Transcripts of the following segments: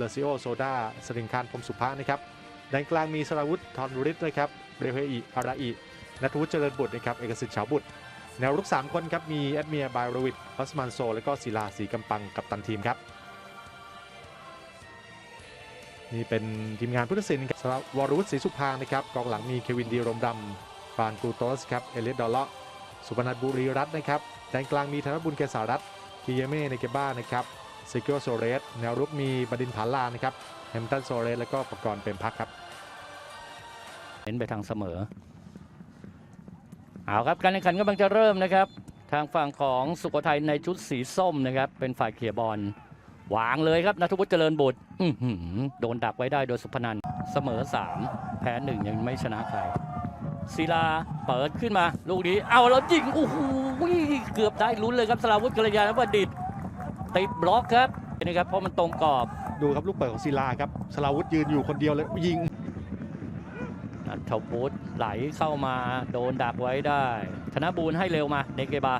เลซิโอโซดาสริงคารพรมสุภานะครับแดนกลางมีสราวุธทอนรุริตนะครับเรเฮอิอาราอินัทวุฒิเจริญบุตรนะครับเอกสิทธิ์เฉาบุตร แนวรุก 3 คนครับมีแอดเมียบายโรวิทพัสมันโซ และก็ศิลาสีกำปังกับตันทีมครับ นี่เป็นทีมงานผู้ตัดสินครับสำหรับวรวุฒิศรีสุภานะครับกองหลังมีเควินดีรมดำฟานกูโตสครับเอเลสดอลเลาะสุพนัทบุรีรัตน์นะครับแดนกลางมีธนบุญเกษารัตน์กิเยเม่ในเกบ้านะครับ ซิเกิลโซเรสแนวรุกมีบดินผาลานะครับแฮมตันโซเรสและก็ประกรณ์เป็นพักครับเน้นไปทางเสมอเอาครับการแข่งขันกำลังจะเริ่มนะครับ ทางฝั่งของสุโขทัยในชุดสีส้มนะครับ เป็นฝ่ายเคลียบอลวางเลยครับนัทวุฒิเจริญบุตรโดนดักไว้ได้โดยสุพนันเสมอ 3 แพ้หนึ่งยังไม่ชนะใครศิลาเปิดขึ้นมา ลูกนี้ เอาแล้วยิงโอ้โหเกือบได้ลุ้นเลยครับสลาวุฒิกัลยาณวดิต ติดบล็อกครับนะครับเพราะมันตรงกรอบดูครับลูกเปิดของศิลาครับสลาวุธยืนอยู่คนเดียวเลยยิงนัทวุฒิไหลเข้ามาโดนดักไว้ได้ธนบูลให้เร็วมาเนเกบา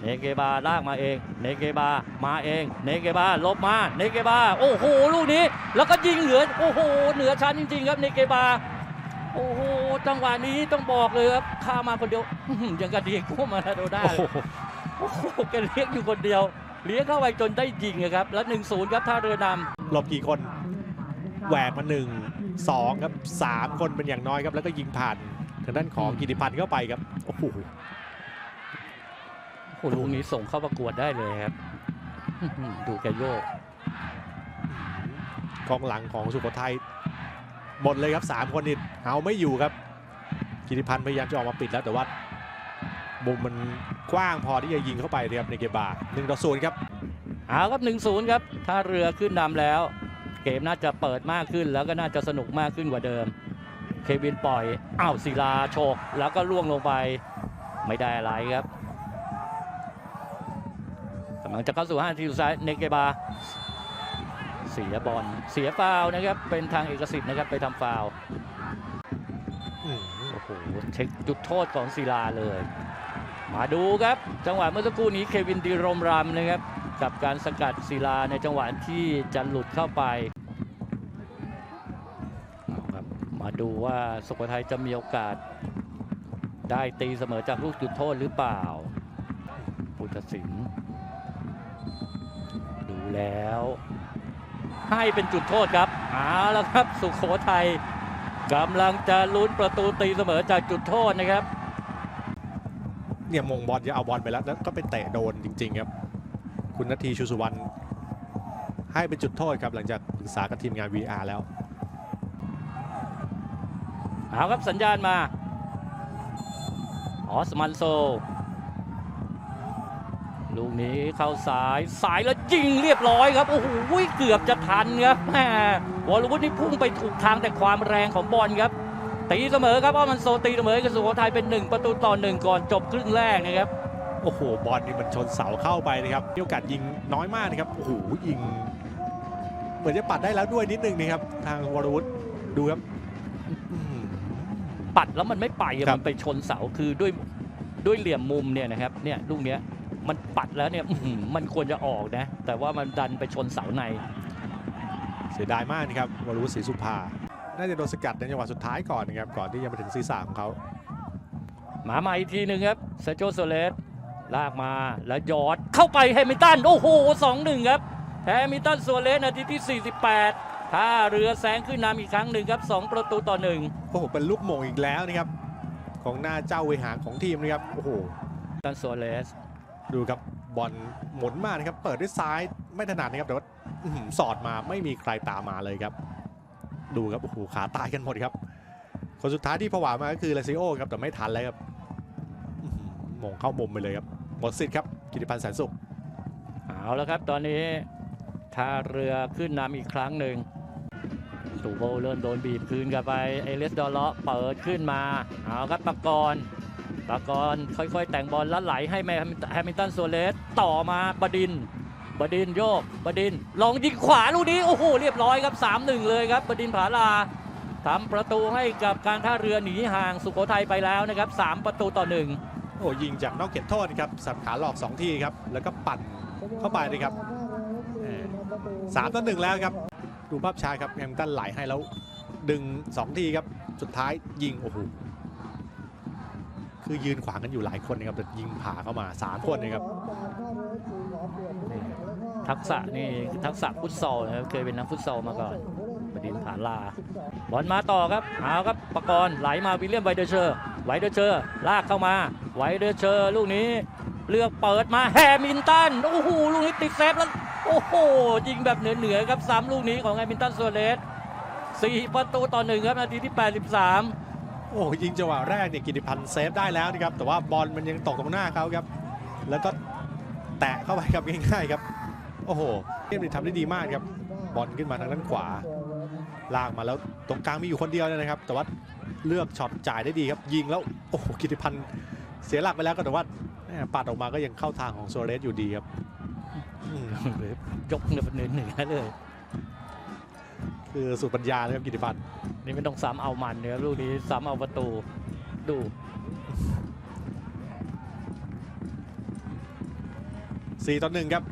เนเกบาลากมาเองเนเกบามาเองเนเกบาลบมาเนเกบาโอ้โหลูกนี้ แล้วก็ยิงเหนือโอ้โหเหนือชั้นจริง ๆ ครับเนเกบาโอ้โหจังหวะนี้ต้องบอกเลยครับข้ามาคนเดียวอื้อหือยังกระเดียกมาราโดน่าโอ้เลยโหโอ้โหแกเลี้ยงอยู่คนเดียว เลี้ยงเข้าไปจนได้ยิงอะครับ แล้ว1-0 ครับท่าเรือนำหลบกี่คนแหวกมาหนึ่งสองครับสามคนเป็นอย่างน้อยครับ แล้วก็ยิงผ่านทางด้านของกิติพันธ์เข้าไปครับโอ้โหโอ้โหลูกนี้ส่งเข้าประกวดได้เลยครับอื้อหือดูแกโยกกองหลังของสุโขทัยหมดเลยครับสามคนนี่เอาไม่อยู่ครับ กิติพันธ์พยายามจะออกมาปิดแล้วแต่ว่ามุมมัน กว้างพอที่จะยิงเข้าไปเลยครับในเกมบาร์หนึ่งต่อศูนย์ครับเอาครับ1-0ครับถ้าเรือขึ้นนำแล้ว เกมน่าจะเปิดมากขึ้นแล้วก็น่าจะสนุกมากขึ้นกว่าเดิม เควินปล่อยอ้าวศิลาโฉกแล้วก็ล่วงลงไปไม่ได้อะไรครับกำลังจะเข้าสู่5นาทีสุดท้ายเนเกบาเสียบอลเสียฟาวล์นะครับ เป็นทางเอกสิทธิ์นะครับไปทำฟาวล์อืมโอ้โหเช็คจุดโทษของศิลาเลย มาดูครับ จังหวะเมื่อสักครู่นี้เควินดีรมรำนะครับ กับการสกัดศิลาในจังหวะที่จะหลุดเข้าไปครับมาดูว่าสุโขทัยจะมีโอกาส ได้ตีเสมอจากลูกจุดโทษหรือเปล่าพุทธศิลป์ดูแล้ว ให้เป็นจุดโทษครับเอาแล้วครับสุโขทัยกำลังจะลุ้นประตูตีเสมอจากจุดโทษนะครับ เนี่ยมงบอลจะเอาบอลไปแล้วแล้วก็ไปเตะโดนจริง ๆ ครับ คุณนาทีชูสุวรรณให้เป็นจุดโทษครับหลังจากปรึกษากับทีมงาน VR แล้วเอาครับสัญญาณมาออสมันโซ ลูกนี้เข้าสายสายแล้วยิงเรียบร้อยครับ โอ้โหเกือบจะทันครับแหมวอลวุฒินี่พุ่งไปถูกทางแต่ความแรงของบอลครับ ตีเสมอครับออสมันโซตีเสมอกับสุโขทัยเป็น 1 ประตูต่อ 1 ก่อนจบครึ่งแรกนะครับ โอ้โห บอลนี่มันชนเสาเข้าไปนะครับมีโอกาสยิงน้อยมากนะครับ โอ้โห ยิง เหมือนจะปัดได้แล้วด้วยนิดนึงนะครับ ทางวรวุฒิดูครับอื้อหือปัดแล้วมันไม่ไปอะครับ มันไปชนเสาคือด้วยด้วยเหลี่ยมมุมเนี่ยนะครับเนี่ยลูกเนี้ยมันปัดแล้วเนี่ยอื้อหือมันควรจะออกนะ แต่ว่ามันดันไปชนเสาใน เสียดายมากนะครับวรวุฒิศรีสุภา น่าจะโดนสกัดในจังหวะสุดท้ายก่อนนะครับก่อนที่จะมาถึงศีรษะของเขามาใหม่อีกทีหนึ่งครับเซโจโซเลสลากมาแล้วหยอดเข้าไปแฮมิลตันโอ้โห2-1ครับแฮมิลตันโซเลสนาทีที่ 48ท่าเรือแซงขึ้นนำอีกครั้งหนึ่งครับ 2 ประตูต่อ1โอ้โหเป็นลูกโมงอีกแล้วนะครับ ของหน้าเจ้าเวหางของทีมนะครับโอ้โหตันโซเลสดูครับบอลหมุนมานะครับ เปิดด้วยซ้ายไม่ถนัดนะครับแต่ว่าอื้อหือสอดมาไม่มีใครตามมาเลยครับ ดูครับโอ้โหขาตายกันหมดครับ คนสุดท้ายที่ผวามาก็คือเลซิโอครับแต่ไม่ทันแล้วครับอื้อหือโมงเข้ามุมไปเลยครับหมดสิทธิ์ครับกิติพันธ์แสนสุขเอาแล้วครับตอนนี้ท่าเรือขึ้นนำอีกครั้งหนึ่งตูโบเริ่มโดนบีบคืนกลับไปเอเลสดอลเลาะเปิดขึ้นมาเอาครับปากรปากรค่อยๆ แต่งบอลแล้วไหลให้แมแฮมิลตันโซเลสต่อมาบดิน บดินโยกบดินลองยิงขวาลูกนี้ โอ้โห เรียบร้อยครับ 3-1 เลยครับ บดินผาลาทำประตูให้กับการท่าเรือหนีห่างสุโขทัยไปแล้วนะครับ 3 ประตูต่อ 1 โอ้ยิงจากนอกเขตโทษครับ สับขาหลอก 2 ทีครับ แล้วก็ปั่นเข้าไปนะครับสามต่อหนึ่งแล้วครับ ดูภาพช้าครับแฮมตันไหลให้แล้ว ดึง 2 ทีครับ สุดท้ายยิง โอ้โห คือยืนขวางกันอยู่หลายคนนะครับแต่ยิงผ่าเข้ามา 3 คนนะครับ ทักษะนี่คือทักษะฟุตซอลนะครับเคยเป็นนักฟุตซอลมาก่อนบดินผาลาบอลมาต่อครับเอาครับประกรณ์ไหลมาวิลเลียมไวเดอร์เชอร์ไวเดอร์เชอร์ลากเข้ามาไวเดอร์เชอร์ลูกนี้เลือกเปิดมาแฮมินตันโอ้โหลูกนี้ติดเซฟแล้วโอ้โหยิงแบบเหนือๆครับซ้ำลูกนี้ของแฮมินตันโซเลสสี่ประตูต่อหนึ่งครับนาทีที่ 83 โอ้ยิงจังหวะแรกเนี่ยกิติพันธ์เซฟได้แล้วนะครับแต่ว่าบอลมันยังตกตรงหน้าเขาครับแล้วก็ แตะเข้าไปครับง่ายๆครับ โอ้โหเกมนี้ทำได้ดีมากครับ บอลขึ้นมาทางด้านขวา ลากมาแล้วตรงกลางมีอยู่คนเดียวเลยนะครับ แต่ว่าเลือกช็อตจ่ายได้ดีครับ ยิงแล้วโอ้โหกิติพันธ์เสียหลักไปแล้วก็แต่ว่าแหม่ปัดออกมาก็ยังเข้าทางของโซเรสอยู่ดีครับอืมยกแบบเหนือๆเลย คือสุดปัญญาเลยครับกิติพันธ์นี่ไม่ต้องซ้ำเอามันนะครับลูกนี้ซ้ำเอาประตูดู 4ต่อ1ครับ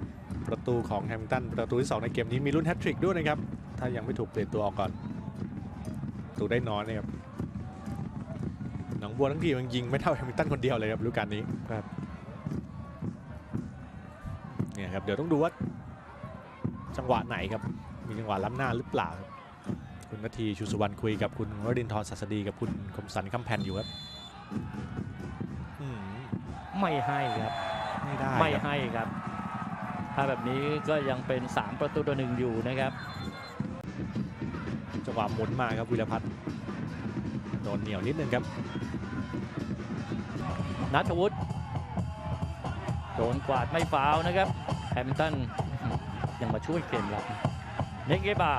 ประตูของแฮมิลตันประตูที่ 2 ในเกมนี้มีลุ้นแฮตทริกด้วยนะครับ ถ้ายังไม่ถูกเปลี่ยนตัวออกก่อนประตูได้น้อยนะครับหนองบัวทั้งทีมยังยิงไม่เท่าแฮมิลตันคนเดียวเลยครับฤดูกาลนี้ครับเนี่ยครับเดี๋ยวต้องดูว่าจังหวะไหนครับ มีจังหวะล้ำหน้าหรือเปล่าครับคุณนาทีชูสุวรรณคุยกับคุณวรินทร์ศัสดีกับคุณคมสันคำแผ่นอยู่ครับอืมไม่ให้ครับ ไม่ได้ไม่ครับให้ครับ ถ้าแบบนี้ก็ยังเป็น 3 ประตูต่อหนึ่งอยู่นะครับจังหวะหมุนมาครับวิรพัฒน์โดนเหนียวนิดนึงครับนัทวุฒิโดนกวาดไม่ฟาวล์นะครับแฮมป์ตันยังมาช่วยเกมรับเนกเกบา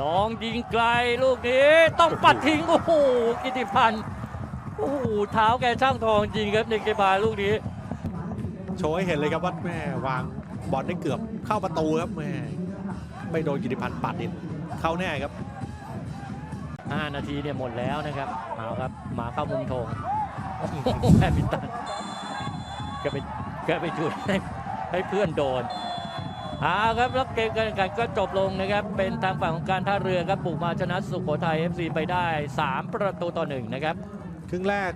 ลองยิงไกลลูกนี้ต้องปัดทิ้งโอ้โหกิติพันธ์โอ้โหเท้าแกช่างทองจริงครับเนกเกบาลูกนี้ โชว์ให้เห็นเลยครับว่าแม่วางบอลได้เกือบเข้าประตูครับแม่ไม่โดนกิติพันธ์ปัดนิดเข้าแน่ครับ 5 นาทีเนี่ยหมดแล้วนะครับเอาครับมาเข้ามุมธงแฮมินตันก็ไปก็ไปจุดให้ให้เพื่อนโดนเอาครับแล้วเกมการแข่งขันก็จบลงนะครับ เป็นทางฝั่งของการท่าเรือครับบุกมาชนะสุโขทัย FC ไปได้ 3 ประตูต่อหนึ่งนะครับ ครึ่งแรก